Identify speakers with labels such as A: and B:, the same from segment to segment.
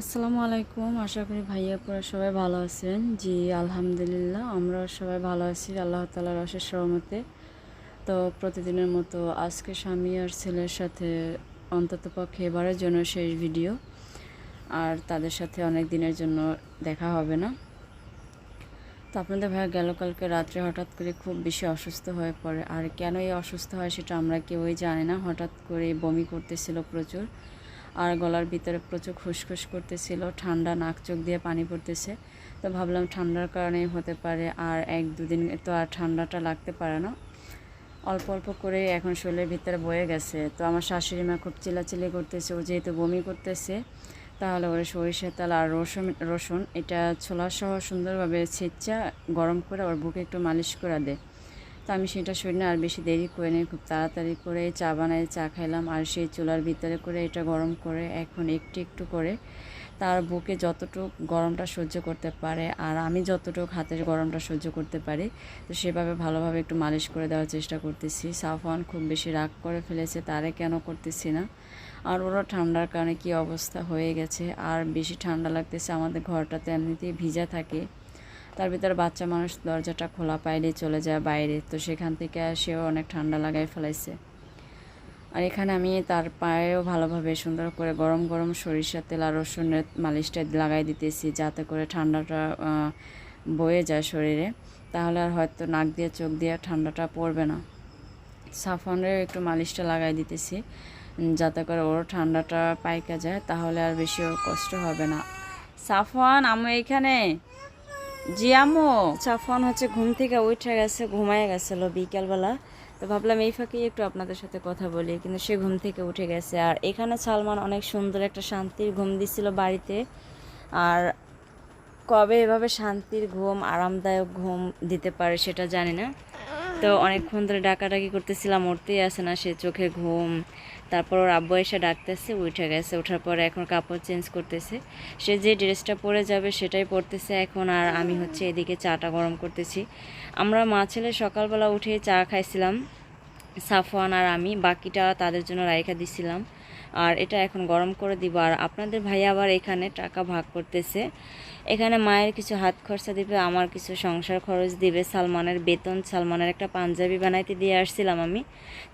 A: আসসালামু আলাইকুম। আশা করি ভাইয়া পুরা সবাই ভালো আছেন। জি, আলহামদুলিল্লাহ আমরা সবাই ভালো আছি, আল্লাহ তালার অশেষ সহমতে তো প্রতিদিনের মতো আজকে স্বামী আর ছেলের সাথে অন্তত পক্ষে এবারের জন্য শেষ ভিডিও। আর তাদের সাথে অনেক দিনের জন্য দেখা হবে না। তো আপনাদের ভাইয়া গেল কালকে রাত্রে হঠাৎ করে খুব বেশি অসুস্থ হয়ে পড়ে। আর কেন এই অসুস্থ হয় সেটা আমরা কেউই জানি না। হঠাৎ করে বমি করতেছিল প্রচুর। আর গলার ভিতরে প্রচুর খুসখুস করতেছিল, ঠান্ডা নাক চোখ দিয়ে পানি পড়তেছে। তো ভাবলাম ঠান্ডার কারণেই হতে পারে আর এক দুদিন তো আর ঠান্ডাটা লাগতে পারে না। অল্প অল্প করে এখন শরীরের ভিতরে বয়ে গেছে। তো আমার শাশুড়ি মা খুব চিলাচিলি করতেছে, ও যেহেতু বমি করতেছে, তাহলে ওরা সরিষার তেল আর রসুন রসুন, এটা ছোলা সহ সুন্দরভাবে ছেঁচা, গরম করে ওর বুকে একটু মালিশ করে দেয় তো আমি সেটা শরীরে আর বেশি দেরি করে নিই খুব তাড়াতাড়ি করে চা বানাই, চা খাইলাম আর সেই চুলার ভিতরে করে এটা গরম করে এখন একটু একটু করে তার বুকে যতটুক গরমটা সহ্য করতে পারে আর আমি যতটুক হাতের গরমটা সহ্য করতে পারি, তো সেভাবে ভালোভাবে একটু মালিশ করে দেওয়ার চেষ্টা করতেছি। সাফওয়ান খুব বেশি রাগ করে ফেলেছে, তারে কেন করতেছি না? আর ওরা ঠান্ডার কারণে কি অবস্থা হয়ে গেছে? আর বেশি ঠান্ডা লাগতেছে আমাদের ঘরটাতে, এমনিতেই ভিজা থাকে। তার ভিতরে বাচ্চা মানুষ দরজাটা খোলা পাইলেই চলে যায় বাইরে। তো সেখান থেকে সেও অনেক ঠান্ডা লাগাই ফেলাইছে। আর এখানে আমি তার পায়েও ভালোভাবে সুন্দর করে গরম গরম সরিষার তেল আর রসুনের মালিশটা লাগাই দিতেছি যাতে করে ঠান্ডাটা বয়ে যায় শরীরে। তাহলে আর হয়তো নাক দিয়ে, চোখ দিয়ে ঠান্ডাটা পড়বে না। সাফনের একটু মালিশটা লাগাই দিতেছি যাতে করে ওর ঠান্ডাটা পাইকা যায়, তাহলে আর বেশি কষ্ট হবে না। সাফওয়ান আমি এখানে? জি, আম্মু। সাফওয়ান হচ্ছে ঘুম থেকে উঠে গেছে, ঘুমায় গেছিল বিকালবেলা। তো ভাবলাম এই ফাঁকেই একটু আপনাদের সাথে কথা বলি, কিন্তু সে ঘুম থেকে উঠে গেছে। আর এখানে সালমান অনেক সুন্দর একটা শান্তির ঘুম দিছিল বাড়িতে। আর কবে এভাবে শান্তির ঘুম, আরামদায়ক ঘুম দিতে পারে সেটা জানি না। তো অনেকক্ষণ ধরে ডাকাডাকি করতেছিলাম, উঠতেই আসে না সে, চোখে ঘুম। তারপর ওর আব্বু এসে ডাকতেছে, উঠে গেছে, ওঠার পরে এখন কাপড় চেঞ্জ করতেছে। সে যে ড্রেসটা পরে যাবে সেটাই পরতেছে এখন, আর আমি হচ্ছে এদিকে চাটা গরম করতেছি। আমরা মা ছেলে সকালবেলা উঠে চা খাইছিলাম, সাফওয়ান আর আমি, বাকিটা তাদের জন্য রাইখা দিছিলাম। আর এটা এখন গরম করে দিব। আর আপনাদের ভাই আবার এখানে টাকা ভাগ করতেছে। এখানে মায়ের কিছু হাত খরচা দিবে, আমার কিছু সংসার খরচ দিবে, সালমানের বেতন, সালমানের একটা পাঞ্জাবি বানাইতে দিয়ে আসছিলাম আমি।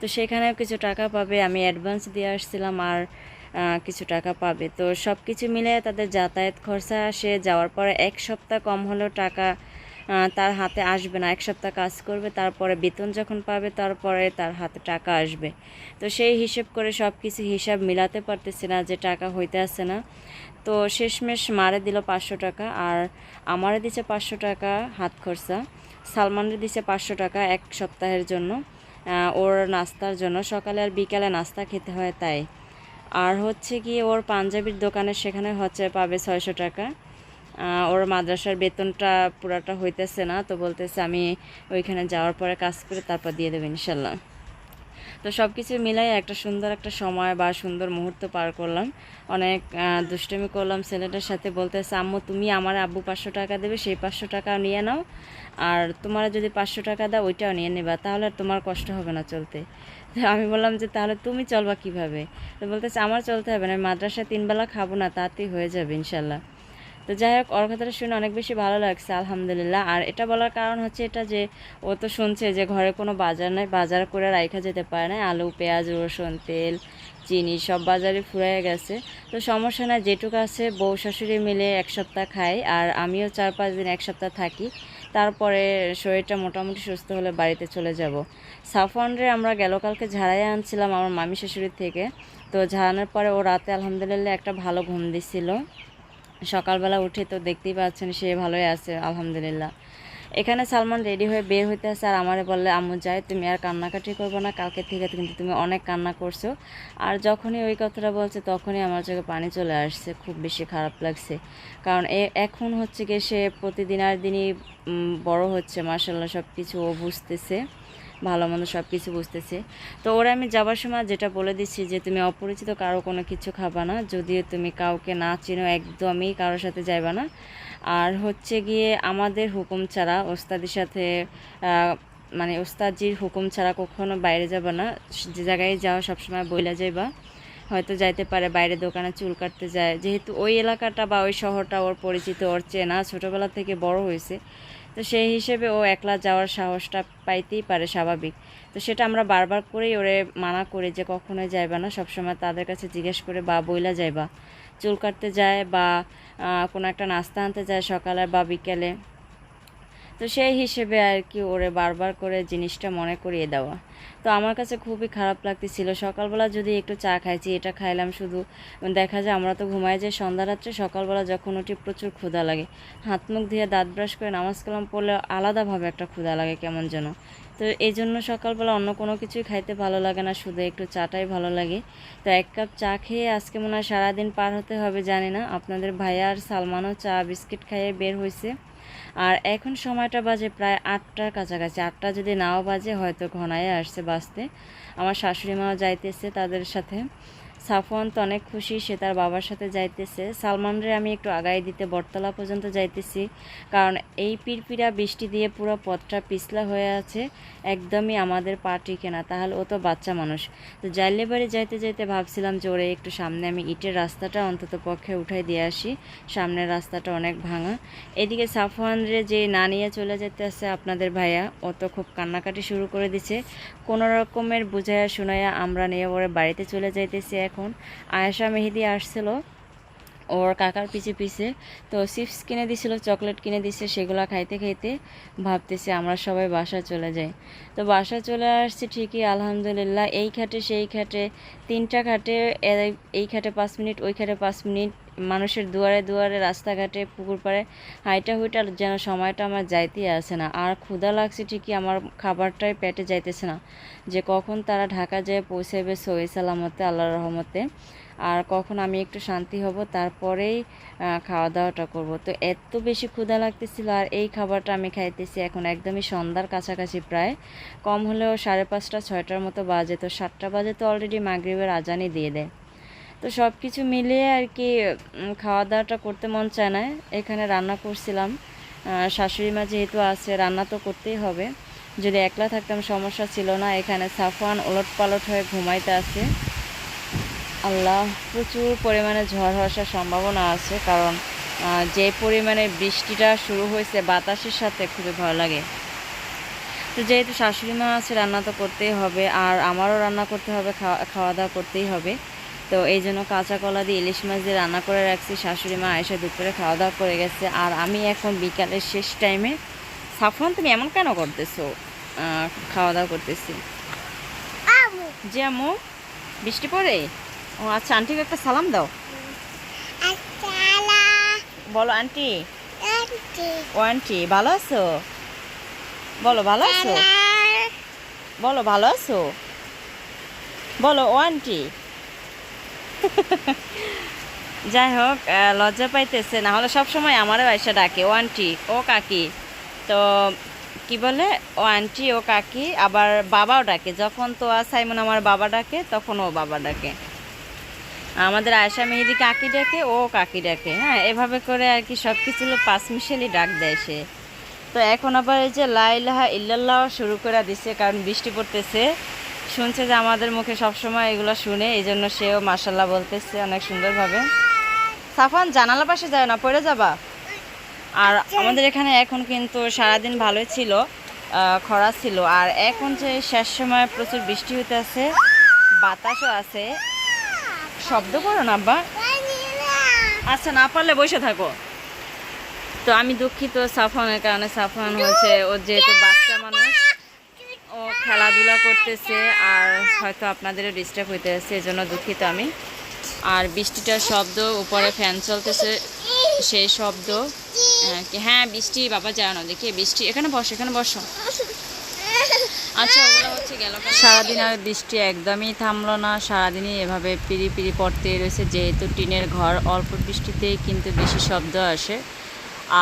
A: তো সেখানেও কিছু টাকা পাবে, আমি অ্যাডভান্স দিয়ে আসছিলাম আর কিছু টাকা পাবে। তো সব কিছু মিলে তাদের যাতায়াত খরচা আসে, যাওয়ার পরে এক সপ্তাহ কম হলেও টাকা তার হাতে আসবে না, এক সপ্তাহ কাজ করবে, তারপরে বেতন যখন পাবে, তারপরে তার হাতে টাকা আসবে। তো সেই হিসেব করে সব কিছু হিসাব মিলাতে পারতেছে না যে টাকা হইতে আসে না। তো শেষমেশ মারে দিল পাঁচশো টাকা, আর আমারে দিছে পাঁচশো টাকা হাত খরচা। সালমানের দিছে পাঁচশো টাকা এক সপ্তাহের জন্য ওর নাস্তার জন্য। সকালে আর বিকালে নাস্তা খেতে হয় তাই। আর হচ্ছে কি, ওর পাঞ্জাবির দোকানে সেখানে হচ্ছে পাবে ছয়শো টাকা। ওর মাদ্রাসার বেতনটা পুরাটা হইতেছে না, তো বলতেছে আমি ওইখানে যাওয়ার পরে কাজ করে তারপর দিয়ে দেবো ইনশাল্লাহ। তো সব কিছু মিলাই একটা সুন্দর একটা সময় বা সুন্দর মুহূর্ত পার করলাম। অনেক দুষ্টমি করলাম ছেলেটার সাথে, বলতেছে, আম্মু, তুমি আমার আব্বু পাঁচশো টাকা দেবে, সেই পাঁচশো টাকা নিয়ে নাও। আর তোমার যদি পাঁচশো টাকা দাও, ওইটাও নিয়ে নেবা, তাহলে আর তোমার কষ্ট হবে না চলতে। আমি বললাম যে, তাহলে তুমি চলবা কীভাবে? তো বলতেছে, আমার চলতে হবে না মাদ্রাসায় তিনবেলা খাব না, তাতেই হয়ে যাবে ইনশাল্লাহ। তো যাই হোক, ওর কথাটা শুনে অনেক বেশি ভালো লাগছে, আলহামদুলিল্লাহ। আর এটা বলার কারণ হচ্ছে এটা যে, ও তো শুনছে যে ঘরে কোনো বাজার নাই, বাজার করে রাইখা যেতে পারে না। আলু, পেঁয়াজ, রসুন, তেল, চিনি সব বাজারে ফুরাই গেছে। তো সমস্যা না যেটুকু আছে বউ শাশুড়ি মিলে এক সপ্তাহ খাই, আর আমিও চার পাঁচ দিন এক সপ্তাহ থাকি। তারপরে শরীরটা মোটামুটি সুস্থ হলে বাড়িতে চলে যাব। সাফওয়ানরে আমরা গেল কালকে ঝাড়াই আনছিলাম আমার মামি শাশুড়ির থেকে। তো ঝাড়ানোর পরে ও রাতে আলহামদুলিল্লাহ একটা ভালো ঘুম দিছিল। সকালবেলা উঠে তো দেখতেই পাচ্ছেন সে ভালোই আছে, আলহামদুলিল্লাহ। এখানে সালমান রেডি হয়ে বের হইতে আসে আর আমারে বললে, আম্মু যাই, তুমি আর কান্নাকাটি করব না, কালকে থেকে কিন্তু তুমি অনেক কান্না করছ। আর যখনই ওই কথাটা বলছে, তখনই আমার চোখে পানি চলে আসছে, খুব বেশি খারাপ লাগছে। কারণ এ, এখন হচ্ছে গিয়ে সে প্রতিদিন আর দিনই বড় হচ্ছে মার্শাল্লাহ সব কিছু ও বুঝতেছে। ভালো মন্দ সব কিছু বুঝতেছে। তো ওরা আমি যাবার সময় যেটা বলে দিচ্ছি যে, তুমি অপরিচিত কারও কোনো কিছু খাবা না। যদিও তুমি কাউকে না চিনো, একদমই কারোর সাথে যাইবা না। আর হচ্ছে গিয়ে আমাদের হুকুম ছাড়া ওস্তাদের সাথে মানে ওস্তাদজির হুকুম ছাড়া কখনো বাইরে যাবা না। যে জায়গায় যাওয়া সবসময় বইলা যাইবা। হয়তো যাইতে পারে বাইরে দোকানে চুল কাটতে যায়। যেহেতু ওই এলাকাটা বা ওই শহরটা ওর পরিচিত, ওর চেনা, ছোটোবেলা থেকে বড় হয়েছে। তো সেই হিসেবে ও একলা যাওয়ার সাহসটা পাইতেই পারে স্বাভাবিক। তো সেটা আমরা বারবার করেই ওরে মানা করি যে কখনোই যাইবা না, সবসময় তাদের কাছে জিজ্ঞেস করে বা বইলা যাইবা। চুল কাটতে যায় বা কোনো একটা নাস্তা আনতে যায় সকালে বা বিকেলে। তো সেই হিসেবে আর কি ওরে বারবার করে জিনিসটা মনে করিয়ে দেওয়া। তো আমার কাছে খুবই খারাপ লাগতেছিল। সকালবেলা যদি একটু চা খাইছি, এটা খাইলাম শুধু। দেখা যায় আমরা তো ঘুমাই যাই সন্ধ্যা রাত্রে সকালবেলা যখন উঠি প্রচুর ক্ষুধা লাগে। হাত মুখ ধুয়ে দাঁত ব্রাশ করে নামাজ কালাম পড়লে আলাদাভাবে একটা ক্ষুধা লাগে কেমন যেন। তো এই জন্য সকালবেলা অন্য কোনো কিছুই খাইতে ভালো লাগে না, শুধু একটু চাটাই ভালো লাগে। তো এক কাপ চা খেয়ে আজকে মনে হয় সারাদিন পার হতে হবে, জানি না। আপনাদের ভাইয়া আর সালমানও চা, বিস্কিট খাইয়ে বের হয়েছে আর এখন সময়টা বাজে প্রায় আটটার কাছাকাছি। আটটা যদি নাও বাজে, হয়তো ঘনায় আসছে বাঁচতে। আমার শাশুড়ি মাও যাইতেছে তাদের সাথে। সাফওয়ান তো অনেক খুশি, সে তার বাবার সাথে যাইতেছে। সালমানরে আমি একটু আগাই দিতে বটতলা পর্যন্ত যাইতেছি, কারণ এই পিরপিরা বৃষ্টি দিয়ে পুরো পথটা পিছলা হয়ে আছে, একদমই আমাদের পা টিকে না তাহলে ও তো বাচ্চা মানুষ। তো জাইলে বাড়ি যাইতে যাইতে ভাবছিলাম যে ওরে একটু সামনে আমি ইটের রাস্তাটা অন্তত পক্ষে উঠাই দিয়ে আসি, সামনের রাস্তাটা অনেক ভাঙা। এদিকে সাফওয়ানরে যে না নিয়ে চলে যেতে আছে আপনাদের ভাইয়া, ও তো খুব কান্নাকাটি শুরু করে দিছে। কোনো রকমের বুঝাইয়া শুনাইয়া আমরা নিয়ে ওরে বাড়িতে চলে যাইতেছি এখন। আয়েশা মেহেদি আসছিল। ওর কাকার পিছে পিছে। তো চিপস কিনে দিছিল চকলেট কিনে দিছে, সেগুলো খাইতে খাইতে ভাবতেছি আমরা সবাই বাসা চলে যাই। তো বাসা চলে আসছি ঠিকই, আলহামদুলিল্লাহ। এই খাটে, সেই খাটে, তিনটা খাটে এই খাটে পাঁচ মিনিট, ওই খাটে পাঁচ মিনিট। মানুষের দুয়ারে দুয়ারে, রাস্তাঘাটে, পুকুর পাড়ে, হাইটা হুইটা যেন সময়টা আমার যাইতেই আসে না। আর ক্ষুধা লাগছে ঠিকই, আমার খাবারটাই পেটে যাইতেছে না। যে কখন তারা ঢাকা যেয়ে পৌঁছাবে সহি সালামতে, আল্লাহর রহমতে। আর কখন আমি একটু শান্তি হব, তারপরেই খাওয়া দাওয়াটা করব। তো এত বেশি ক্ষুধা লাগতেছিল আর এই খাবারটা আমি খাইতেছি এখন একদমই সন্ধ্যার কাছাকাছি প্রায়। কম হলেও সাড়ে পাঁচটা, ছয়টার মতো বাজে। তো সাতটা বাজে তো অলরেডি মাগরিবের আজানই দিয়ে দেয়। তো সব কিছু মিলিয়ে আর কি খাওয়া দাওয়াটা করতে মন চায় না। এখানে রান্না করছিলাম। শাশুড়ি মা যেহেতু আছে, রান্না তো করতেই হবে। যদি একলা থাকতাম সমস্যা ছিল না। এখানে সাফওয়ান ওলট পালট হয়ে ঘুমাইতে আছে। আল্লাহ প্রচুর পরিমাণে ঝড় আসার সম্ভাবনা আছে কারণ যে পরিমাণে বৃষ্টিটা শুরু হয়েছে বাতাসের সাথে খুবই ভালো লাগে। তো যেহেতু শাশুড়ি মা আছে রান্না তো করতেই হবে আর আমারও রান্না করতে হবে খাওয়া দাওয়া করতেই হবে। তো এই জন্য কাঁচা কলা দিয়ে ইলিশ মাছ দিয়ে রান্না করে রাখছি শাশুড়ি মা এসে দুপুরে খাওয়া দাওয়া করে গেছে। আর আমি এখন বিকালের শেষ টাইমে সাফরান তুমি এমন কেন করতেছো? খাওয়া দাওয়া করতেছি। যে আম্মু বৃষ্টি পড়ে? ও আচ্ছা আন্টিকে একটা সালাম দাও। বলো আন্টি। ও আন্টি ভালো আছো? বলো ভালো আছো? বলো ভালো আছো? বলো ও আন্টি। যাই হোক লজ্জা পাইতেছে না হলে সবসময় আমারও এসে ডাকে ও আন্টি ও কাকি। তো কি বলে? ও আন্টি ও কাকি আবার বাবাও ডাকে। যখন তো সাইমন আমার বাবা ডাকে তখন ও বাবা ডাকে। আমাদের আয়সা মেহেদি কাকি ডাকে, ও কাকি ডাকে। হ্যাঁ এভাবে করে আর কি সব কিছু পাঁচ মিশেলি ডাক দেয় সে। তো এখন আবার এই যে লাইলাহা ইল্লাল্লাহ শুরু করে দিছে, কারণ বৃষ্টি পড়তেছে। শুনছে যে আমাদের মুখে সবসময় এগুলো শুনে, এই জন্য সেও মাসাল্লাহ বলতেছে অনেক সুন্দরভাবে। সাফান জানালা পাশে যায় না, পড়ে যাবা। আর আমাদের এখানে এখন কিন্তু সারাদিন ভালোই ছিল খরা ছিল। আর এখন যে শেষ সময় প্রচুর বৃষ্টি হতে আছে বাতাসও আছে। শব্দ করো না আব্বা। আচ্ছা না পারলে বসে থাকো। তো আমি দুঃখিত সাফানের কারণে সাফান হচ্ছে ও যেহেতু বাচ্চা মানুষ ও খেলাধুলা করতেছে আর হয়তো আপনাদেরও ডিস্টার্ব হইতেছে এজন্য দুঃখিত আমি। আর বৃষ্টিটার শব্দ উপরে ফ্যান চলতেছে সেই শব্দ। হ্যাঁ, হ্যাঁ বৃষ্টি বাবা যায় না দেখি বৃষ্টি। এখানে বসো এখানে বসো। আচ্ছা ওগুলো সারাদিন আর বৃষ্টি একদমই থামলো না, সারাদিনই এভাবে পিড়ি পিড়ি পড়তেই রয়েছে, যেহেতু টিনের ঘর অল্প বৃষ্টিতেই কিন্তু বেশি শব্দ আসে।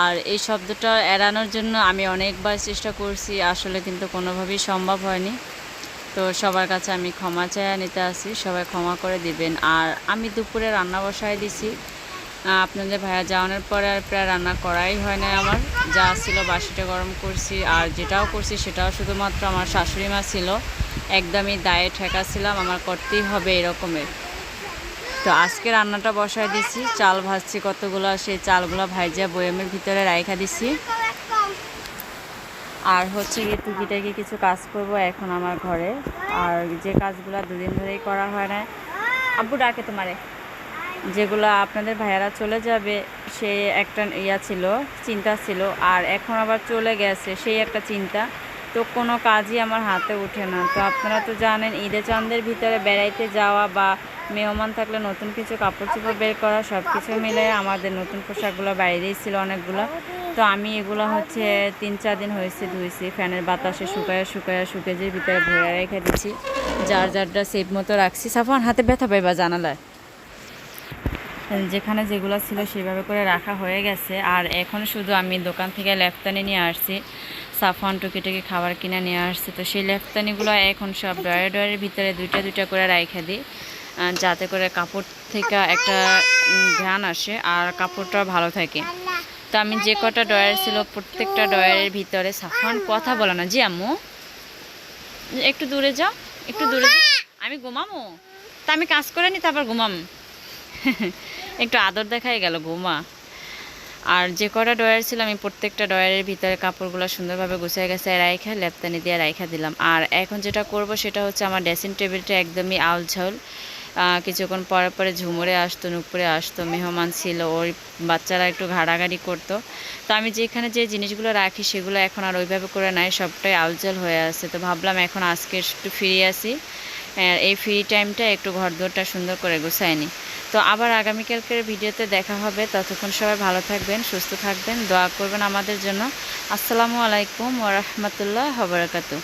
A: আর এই শব্দটা এড়ানোর জন্য আমি অনেকবার চেষ্টা করছি, আসলে কিন্তু কোনোভাবেই সম্ভব হয়নি। তো সবার কাছে আমি ক্ষমা চাইয়া নিতে আসি, সবাই ক্ষমা করে দিবেন। আর আমি দুপুরে রান্না বসায় দিছি আপনাদের ভাইয়া যাওয়ানোর পরে আর প্রায় রান্না করাই হয় না আমার। যা ছিল বাসিটা গরম করছি, আর যেটাও করছি সেটাও শুধুমাত্র আমার শাশুড়ি মা ছিল। একদমই দায়ে ঠেকা ছিলাম, আমার করতেই হবে এরকমের
B: তো আজকে রান্নাটা বসায় দিছি, চাল ভাজছি কতগুলো, সেই চালগুলো ভাইজা বয়ামের ভিতরে রাইখা দিছি। আর হচ্ছে গিয়ে টুকিটাকি কিছু কাজ করব এখন আমার ঘরে। আর যে কাজগুলো দুদিন ধরেই করা হয় না, আব্বু ডাকে তোমারে। যেগুলো আপনাদের ভাইয়ারা চলে যাবে, সে একটা ইয়া ছিল, চিন্তা ছিল, আর এখন আবার চলে গেছে, সেই একটা চিন্তা। তো কোনো কাজই আমার হাতে ওঠে না। তো আপনারা তো জানেন, ঈদে চাঁদের ভিতরে বেড়াইতে যাওয়া বা মেহমান থাকলে নতুন কিছু কাপড় চোপড় বের করা সব কিছু মিলে আমাদের নতুন পোশাকগুলো বাইরেই ছিল অনেকগুলো। তো আমি এগুলো হচ্ছে তিন চার দিন হয়েছে ধুয়েছি ফ্যানের বাতাসে শুকায় শুকায় শুকেজের ভিতরে ভরে রেখে দিচ্ছি। যার যারটা সেফ মতো রাখছি। সাফান হাতে ব্যথা পাইবা জানালায়? যেখানে যেগুলো ছিল সেভাবে করে রাখা হয়ে গেছে। আর এখন শুধু আমি দোকান থেকে লেফতানি নিয়ে আসছি। সাফান টুকিটুকি খাবার কিনে নিয়ে আসছি। তো সেই লেফতানিগুলো এখন সব ডয়ারে ডয়ারের ভিতরে দুইটা দুইটা করে রাইখে দিই। যাতে করে কাপড় থেকে একটা ঘ্রাণ আসে আর কাপড়টা ভালো থাকে। তো আমি যে কটা ডয়ার ছিল প্রত্যেকটা ডয়ারের ভিতরে সাফান কথা বলে না। জি আম্মু? একটু দূরে যাও, একটু দূরে যাও। আমি ঘুমামো? তা আমি কাজ করে নি, তারপর ঘুমাম। একটু আদর দেখাই গেল ঘুমা আর যে কটা ডয়ার ছিল, আমি প্রত্যেকটা ডয়ারের ভিতরে কাপড়গুলো সুন্দরভাবে গুছিয়ে গেছে, রাইখা, লেপতানি দিয়ে রাইখা দিলাম। আর এখন যেটা করব, সেটা হচ্ছে আমার ড্রেসিং টেবিলটা একদমই আউলঝাউল কিছুক্ষণ পরে পরে ঝুমুরে আসতো, নুপুরে আসতো, মেহমান ছিল, ওই বাচ্চারা একটু ঘাড়াঘাড়ি করতো। তো আমি যেখানে যে জিনিসগুলো রাখি, সেগুলো এখন আর ওইভাবে করে নাই, সবটাই আউলজাল হয়ে আছে। তো ভাবলাম এখন আজকে একটু ফিরে আসি। এই ফ্রি টাইমটা একটু ঘর সুন্দর করে গুছাই নিই তো আবার আগামীকালকের ভিডিওতে দেখা হবে। ততক্ষণ সবাই ভালো থাকবেন, সুস্থ থাকবেন, দোয়া করবেন আমাদের জন্য। আসসালামু আলাইকুম ওরহমতুল্লাহ হবরাকাতু